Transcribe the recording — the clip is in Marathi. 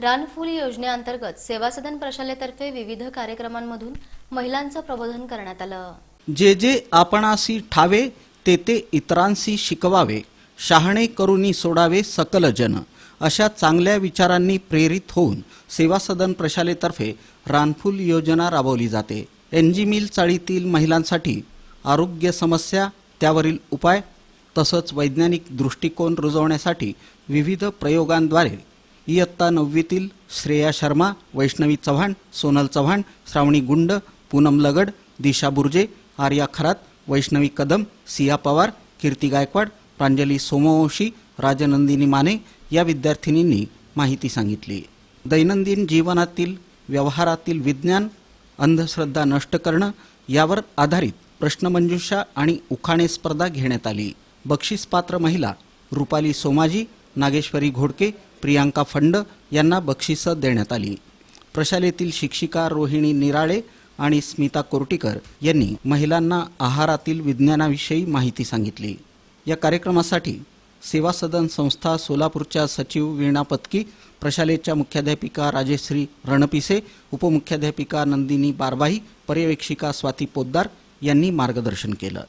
रानफूल योजनेअंतर्गत सेवा सदन प्रशालेतर्फे विविध कार्यक्रमांमधून महिलांचं प्रबोधन करण्यात आलं. जे जे आपणासी ठावे ते ते इतरांशी शिकवावे शहाणे करुनी सोडावे सकल जन अशा चांगल्या विचारांनी प्रेरित होऊन सेवा सदन प्रशालेतर्फे रानफुल योजना राबवली जाते. एनजी मिल चाळीतील महिलांसाठी आरोग्य समस्या त्यावरील उपाय तसंच वैज्ञानिक दृष्टिकोन रुजवण्यासाठी विविध प्रयोगांद्वारे इयत्ता नववीतील श्रेया शर्मा वैष्णवी चव्हाण सोनल चव्हाण श्रावणी गुंड पूनम लगड दिशा बुर्जे आर्या खरात वैष्णवी कदम सिया पवार कीर्ती गायकवाड प्रांजली सोमवंशी राजनंदिनी माने या विद्यार्थिनींनी माहिती सांगितली. दैनंदिन जीवनातील व्यवहारातील विज्ञान अंधश्रद्धा नष्ट करणं यावर आधारित प्रश्नमंजुषा आणि उखाणे स्पर्धा घेण्यात आली. बक्षीसपात्र महिला रुपाली सोमाजी नागेश्वरी घोडके प्रियांका फंड यांना बक्षिसं देण्यात आली. प्रशालेतील शिक्षिका रोहिणी निराळे आणि स्मिता कोर्टीकर यांनी महिलांना आहारातील विज्ञानाविषयी माहिती सांगितली. या कार्यक्रमासाठी सेवा सदन संस्था सोलापूरच्या सचिव वीणा पत्की प्रशालेच्या मुख्याध्यापिका राजेश्री रणपिसे उपमुख्याध्यापिका नंदिनी बारबाई पर्यवेक्षिका स्वाती पोद्दार यांनी मार्गदर्शन केलं.